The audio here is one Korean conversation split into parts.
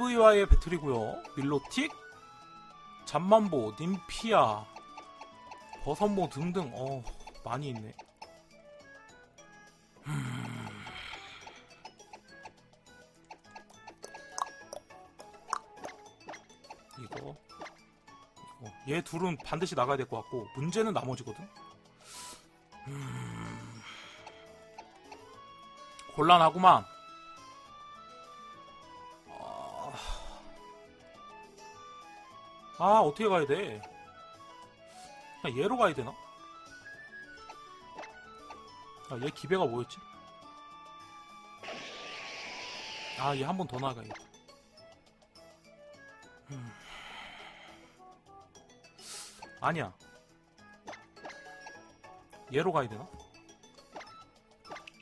EV와의 배틀이고요. 밀로틱, 잠만보, 님피아, 버선모 등등 어 많이 있네. 음. 이거 이거 얘 둘은 반드시 나가야 될 것 같고 문제는 나머지거든. 음. 곤란하구만. 아 어떻게 가야 돼? 그냥 얘로 가야 되나? 아, 얘 기배가 뭐였지? 아, 얘 한 번 더 나가야겠다. 음. 아니야. 얘로 가야 되나?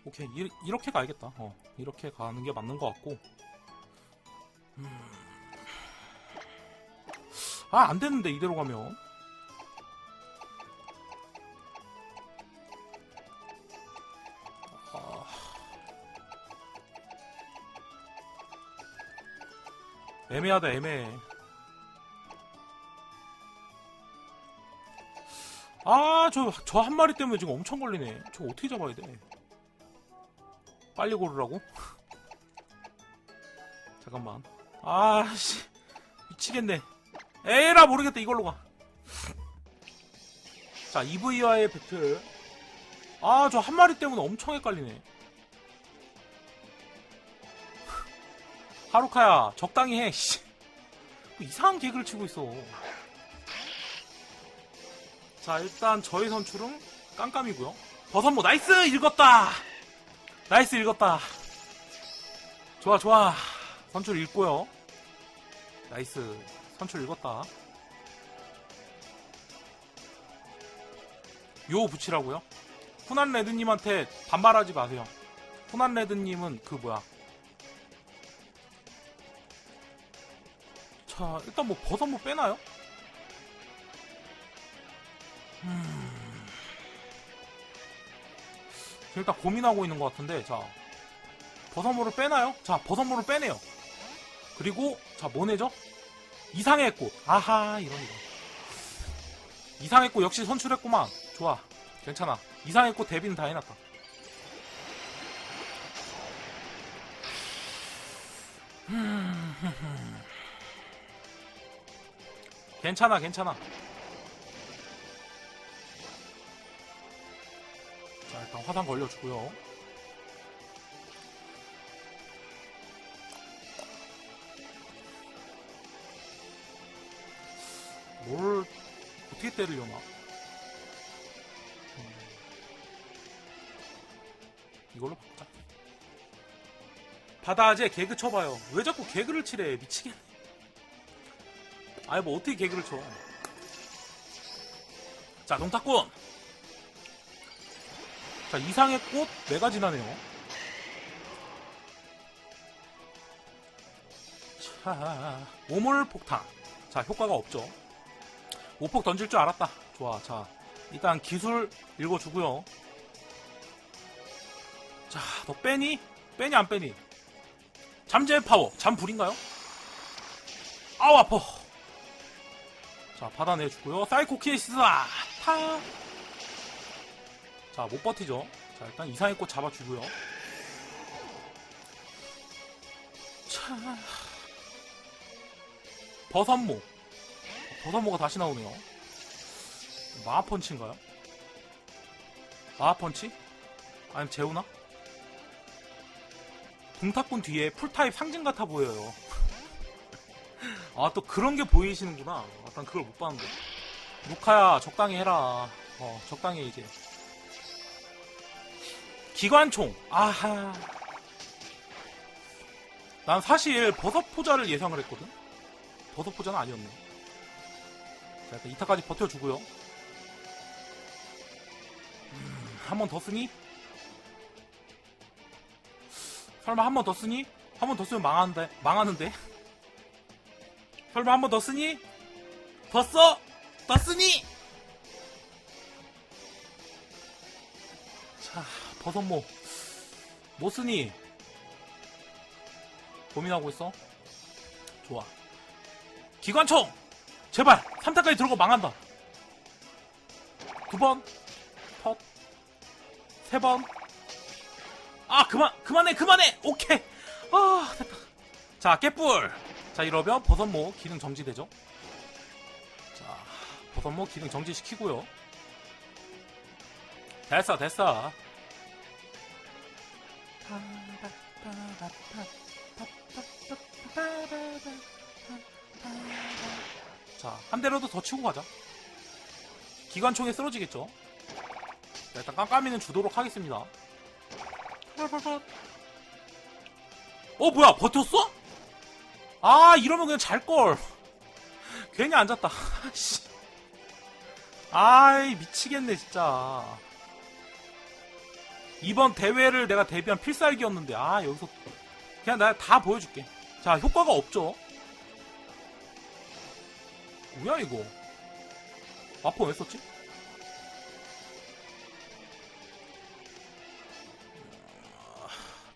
오케이, 이, 이렇게 가야겠다. 어, 이렇게 가는 게 맞는 것 같고. 음. 아, 안 되는데, 이대로 가면. 아. 애매하다 애매해 아 저 저 한 마리 때문에 지금 엄청 걸리네 저 어떻게 잡아야 돼 빨리 고르라고? 잠깐만 아 씨 미치겠네 에라 모르겠다 이걸로 가 자 EV와의 배틀. 아 저 한 마리 때문에 엄청 헷갈리네. 하루카야 적당히 해 씨. 뭐 이상한 개그를 치고 있어. 자 일단 저희 선출은 깜깜이고요. 버섯모 나이스! 읽었다! 나이스 읽었다. 좋아 좋아. 선출 읽고요. 나이스 선출 읽었다 요 붙이라고요 훈한 레드님한테 반발하지 마세요 훈한 레드님은 그 뭐야 자, 일단 뭐 버섯 뭐 빼나요? 음... 일단 고민하고 있는 것 같은데, 자, 버섯모를 빼나요? 자, 버섯모를 빼네요. 그리고, 자, 뭐 내죠? 이상의 꽃. 아하, 이런, 이런. 이상의 꽃 역시 선출했구만. 좋아. 괜찮아. 이상의 꽃 데뷔는 다 해놨다. 괜찮아, 괜찮아. 자, 일단 화상 걸려주고요. 뭘 어떻게 때리려나? 음. 이걸로 바꾸자. 바다아재 개그 쳐봐요. 왜 자꾸 개그를 치래? 미치겠네. 아니 뭐 어떻게 개그를 쳐? 자 농탁꾼. 자 이상의 꽃 네가 지나네요. 자 오물 폭탄. 자 효과가 없죠. 오폭 던질 줄 알았다. 좋아. 자 일단 기술 읽어주고요. 자 너 빼니? 빼니 안 빼니? 잠재 파워. 잠불인가요? 아우 아파. 자, 받아내주고요. 사이코 키에시스다! 타! 자, 못 버티죠. 자, 일단 이상의 꽃 잡아주고요. 차. 버섯모. 버섯모가 다시 나오네요. 마하펀치인가요? 마하펀치? 아니면 재우나? 동탁군 뒤에 풀타입 상징 같아 보여요. 아, 또 그런 게 보이시는구나. 아, 난 그걸 못 봤는데. 루카야, 적당히 해라. 어, 적당히 해, 이제. 기관총. 아하. 난 사실 버섯 포자를 예상을 했거든? 버섯 포자는 아니었네. 자, 일단 2타까지 버텨주고요. 음, 한번 더 쓰니? 설마 한 번 더 쓰니? 한 번 더 쓰면 망하는데, 망하는데? 설마 한 번 더 쓰니? 더 써! 더 쓰니! 자, 버섯모. 뭐 쓰니? 고민하고 있어? 좋아. 기관총! 제발! 3타까지 들어가 망한다. 두 번. 컷. 세 번. 아, 그만, 그만해, 그만해! 오케이! 아, 됐다. 자, 깨뿔! 자, 이러면 버섯모 기능 정지되죠? 자, 버섯모 기능 정지시키고요. 됐어, 됐어. 자, 한 대라도 더 치고 가자. 기관총에 쓰러지겠죠? 자, 일단 깜깜이는 주도록 하겠습니다. 어, 뭐야, 버텼어? 아, 이러면 그냥 잘걸. 괜히 앉았다. 씨. 아이, 미치겠네, 진짜. 이번 대회를 내가 데뷔한 필살기였는데, 아, 여기서. 그냥 내가 다 보여줄게. 자, 효과가 없죠. 뭐야, 이거. 마포 왜 썼지?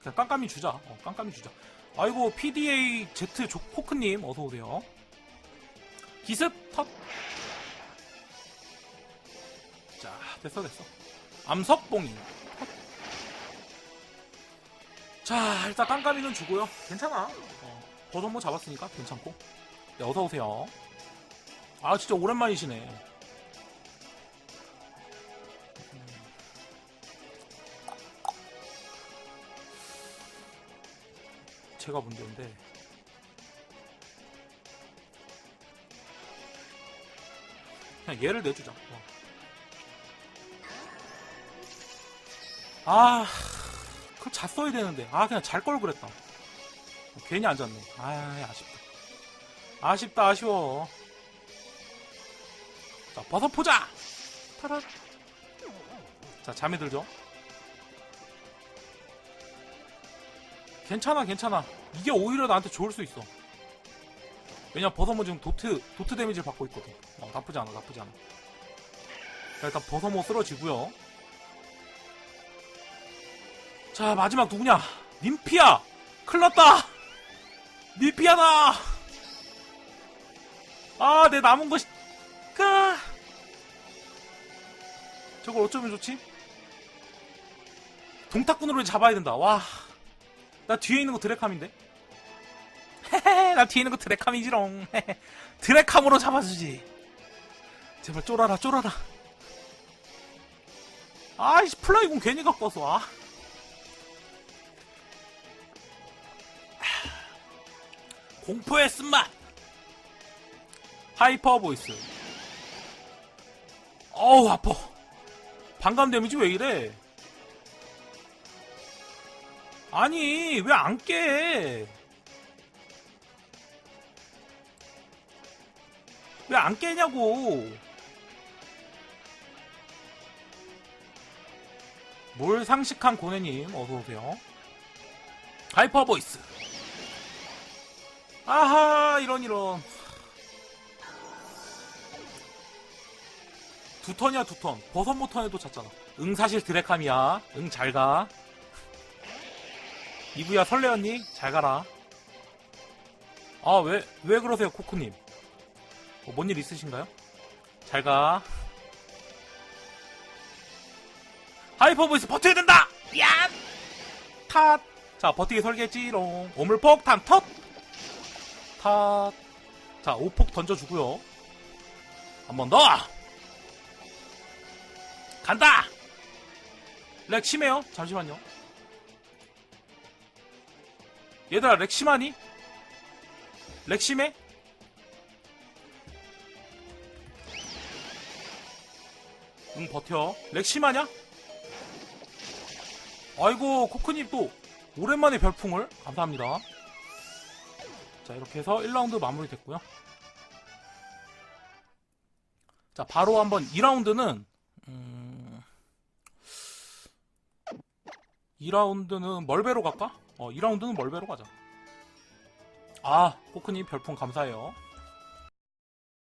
그냥 깜깜이 주자. 어, 깜깜이 주자. 아이고, PDA Z 조, 포크님, 어서 오세요. 기습, 턱. 자, 됐어, 됐어. 암석봉이. 턱. 자, 일단 깜깜이는 주고요. 괜찮아. 어, 버섯모 잡았으니까 괜찮고. 네, 어서 오세요. 아, 진짜 오랜만이시네. 제가 문제인데. 그냥 얘를 내주자. 어. 아, 그걸 잤어야 되는데. 아, 그냥 잘 걸 그랬다. 괜히 앉았네. 아, 아쉽다. 아쉽다, 아쉬워. 자, 버섯 포자! 타라! 자, 잠이 들죠? 괜찮아, 괜찮아. 이게 오히려 나한테 좋을 수 있어. 왜냐, 버섯모 지금 도트, 도트 데미지를 받고 있거든. 어, 나쁘지 않아, 나쁘지 않아. 자, 일단 버섯모 쓰러지고요 자, 마지막 누구냐? 님피야! 큰일 났다! 님피야다! 아, 내 남은 것이, 저걸 어쩌면 좋지? 동탁군으로 잡아야 된다. 와. 나 뒤에 있는 거 드래캄인데? 나 뒤에 있는 거 드래캄이지롱. 헤헤. 드래캄으로 잡아주지. 제발 쫄아라, 쫄아라. 아이씨, 플라이군 괜히 갖고 왔어, 아. 공포의 쓴맛! 하이퍼 보이스. 어우, 아파. 반감 데미지 왜 이래? 아니 왜 안 깨? 왜 안 깨냐고? 뭘 상식한 고래님 어서 오세요. 하이퍼 보이스. 아하 이런 이런. 두 턴이야 두 턴. 버섯 모턴에도 찼잖아. 응 사실 드래캄이야. 응 잘 가. 이브야 설레 언니 잘 가라. 아 왜 왜 그러세요 코코님? 뭐, 뭔일 있으신가요? 잘 가. 하이퍼 보이스 버텨야 된다. 야! 탓. 자 버티게 설계지롱. 오물폭탄 텄. 탓. 자 오폭 던져주고요. 한 번 더. 간다. 렉 심해요. 잠시만요. 얘들아 렉 심하니? 렉 심해? 응 버텨 렉 심하냐? 아이고 코크님 또 오랜만에 별풍을 감사합니다 자 이렇게 해서 1라운드 마무리 됐고요 자 바로 한번 2라운드는 음... 2라운드는 멀베로 갈까? 어, 2라운드는 멀베로 가자. 아, 코크님 별풍 감사해요.